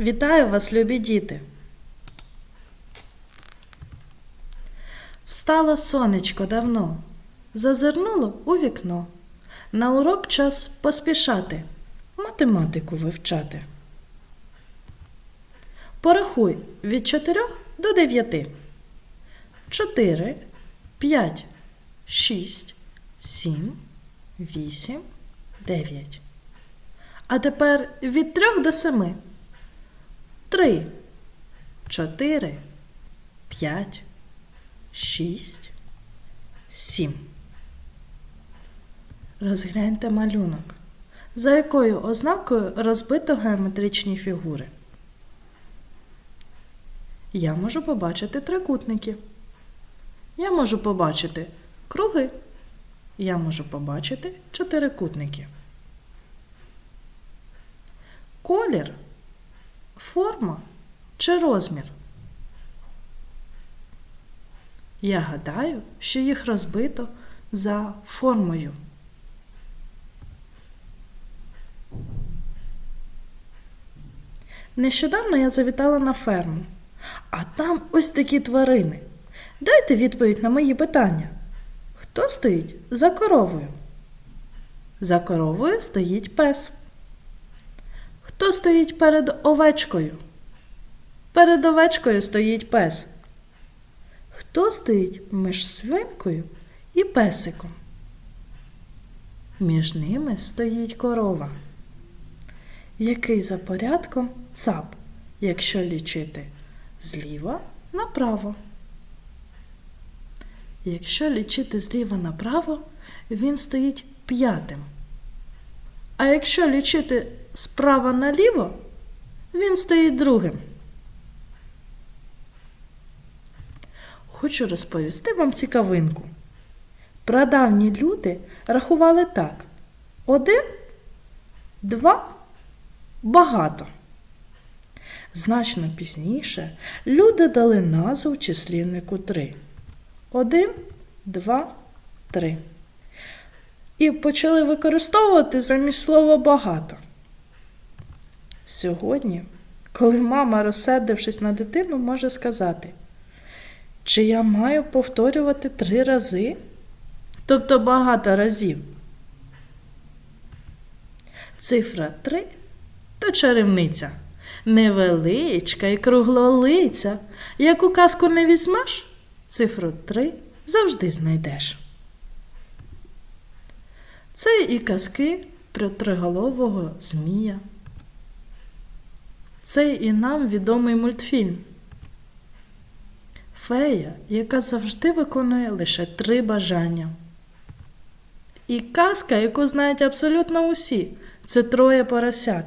Вітаю вас, любі діти! Встало сонечко давно, зазирнуло у вікно. На урок час поспішати, математику вивчати. Порахуй від чотирьох до дев'яти. Чотири, п'ять, шість, сім, вісім, дев'ять. А тепер від трьох до семи. Три, чотири, п'ять, шість, сім. Розгляньте малюнок. За якою ознакою розбито геометричні фігури? Я можу побачити трикутники. Я можу побачити круги. Я можу побачити чотирикутники. Колір, форма чи розмір? Я гадаю, що їх розбито за формою. Нещодавно я завітала на ферму, а там ось такі тварини. Дайте відповідь на мої питання. Хто стоїть за коровою? За коровою стоїть пес. Хто стоїть перед овечкою? Перед овечкою стоїть пес. Хто стоїть між свинкою і песиком? Між ними стоїть корова. Який за порядком цап, якщо лічити зліва направо? Якщо лічити зліва направо, він стоїть п'ятим. А якщо лічити справа наліво, він стоїть другим. Хочу розповісти вам цікавинку. Прадавні люди рахували так: один, два, багато. Значно пізніше люди дали назву числівнику три. Один, два, три. І почали використовувати замість слова багато. Сьогодні, коли мама, розсердившись на дитину, може сказати, чи я маю повторювати три рази, тобто багато разів. Цифра 3 то чарівниця, невеличка і круглолиця. Яку казку не візьмеш, цифру 3 завжди знайдеш. Це і казки про триголового змія. Це і нам відомий мультфільм. Фея, яка завжди виконує лише три бажання. І казка, яку знають абсолютно усі, це троє поросят.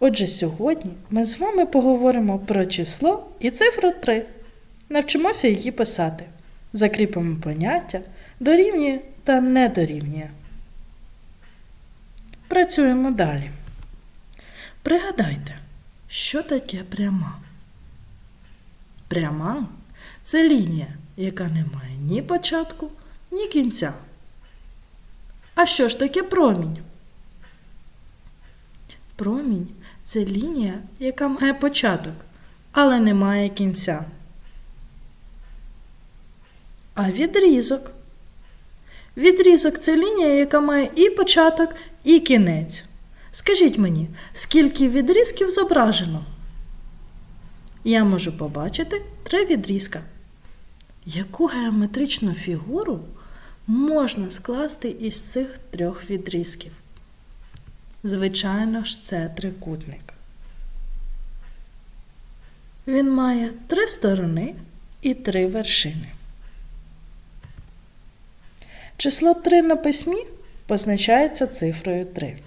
Отже, сьогодні ми з вами поговоримо про число і цифру 3. Навчимося її писати. Закріпимо поняття дорівнює та не дорівнює. Працюємо далі. Пригадайте, що таке пряма? Пряма це лінія, яка не має ні початку, ні кінця. А що ж таке промінь? Промінь це лінія, яка має початок, але не має кінця. А відрізок. Відрізок це лінія, яка має і початок, і кінець. Скажіть мені, скільки відрізків зображено? Я можу побачити три відрізка. Яку геометричну фігуру можна скласти із цих трьох відрізків? Звичайно ж, це трикутник. Він має три сторони і три вершини. Число 3 на письмі позначається цифрою 3.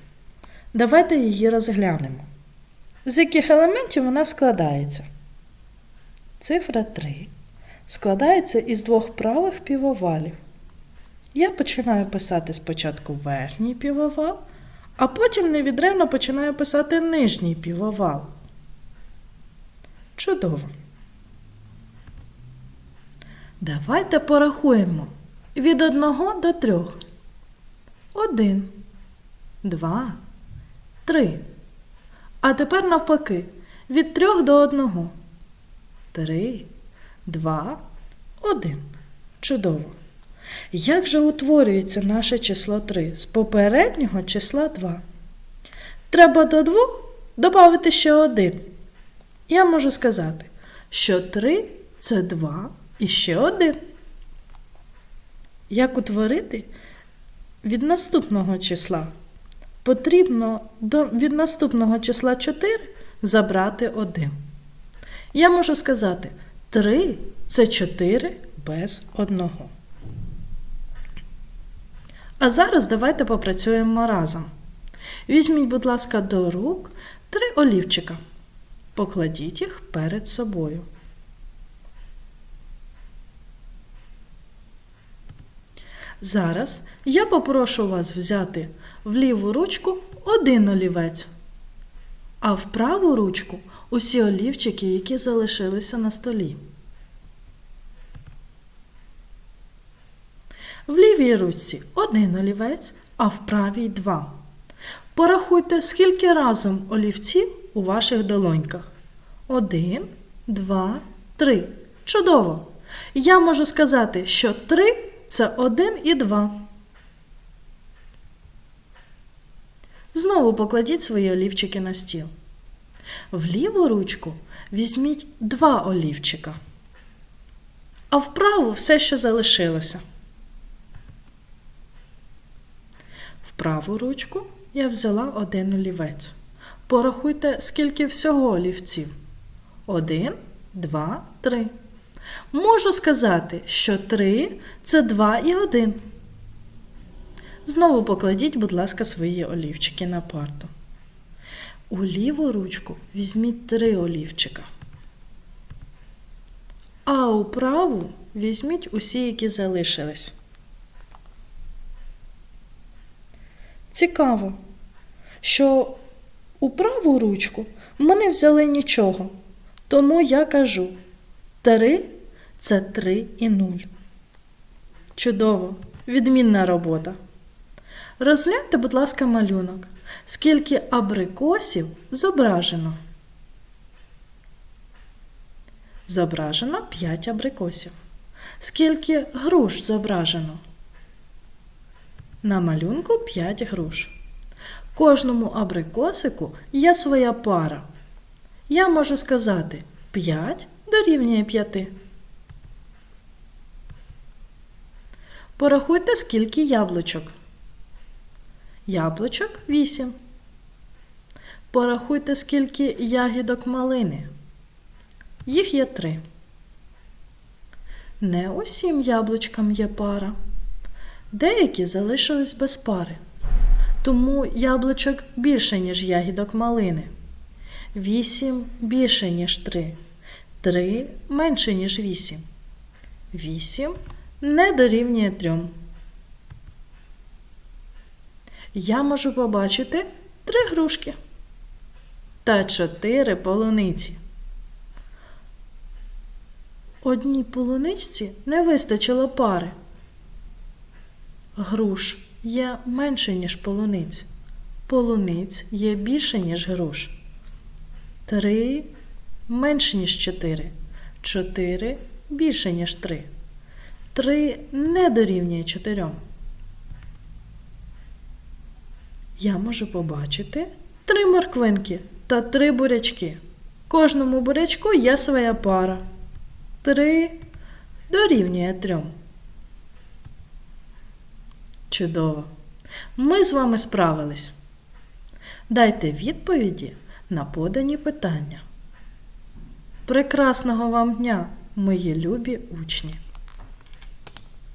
Давайте її розглянемо. З яких елементів вона складається? Цифра 3 складається із двох правих півовалів. Я починаю писати спочатку верхній півовал, а потім невідривно починаю писати нижній півовал. Чудово. Давайте порахуємо від 1 до 3. 1, 2, 3. А тепер навпаки, від трьох до одного. Три, два, один. Чудово. Як же утворюється наше число 3 з попереднього числа 2? Треба до двох додати ще один. Я можу сказати, що 3 це 2 і ще один. Як утворити від наступного числа? Потрібно до, від наступного числа 4 забрати 1. Я можу сказати 3 це 4 без 1. А зараз давайте попрацюємо разом. Візьміть, будь ласка, до рук три олівчика. Покладіть їх перед собою. Зараз я попрошу вас взяти в ліву ручку один олівець, а в праву ручку усі олівчики, які залишилися на столі. В лівій ручці один олівець, а в правій два. Порахуйте, скільки разом олівців у ваших долоньках. Один, два, три. Чудово! Я можу сказати, що три це один і два. Знову покладіть свої олівчики на стіл. В ліву ручку візьміть два олівчика, а в праву все, що залишилося. В праву ручку я взяла один олівець. Порахуйте, скільки всього олівців. Один, два, три. Можу сказати, що три це два і один. Знову покладіть, будь ласка, свої олівчики на парту. У ліву ручку візьміть три олівчика. А у праву візьміть усі, які залишились. Цікаво, що у праву ручку ми не взяли нічого. Тому я кажу: три це три і нуль. Чудово, відмінна робота. Розгляньте, будь ласка, малюнок. Скільки абрикосів зображено? Зображено 5 абрикосів. Скільки груш зображено? На малюнку 5 груш. Кожному абрикосику є своя пара. Я можу сказати 5 дорівнює 5. Порахуйте, скільки яблучок. Яблучок 8. Порахуйте, скільки ягідок малини. Їх є 3. Не усім яблучкам є пара. Деякі залишились без пари. Тому яблучок більше, ніж ягідок малини. 8 більше, ніж 3. 3 менше, ніж 8. 8 не дорівнює 3. Я можу побачити 3 грушки та 4 полуниці. Одній полуничці не вистачило пари. Груш є менше, ніж полуниць. Полуниць є більше, ніж груш. Три менше, ніж чотири. Чотири більше, ніж три. Три не дорівнює чотирьом. Я можу побачити три морквинки та три бурячки. Кожному бурячку є своя пара. Три дорівнює трьом. Чудово! Ми з вами справились. Дайте відповіді на подані питання. Прекрасного вам дня, мої любі учні!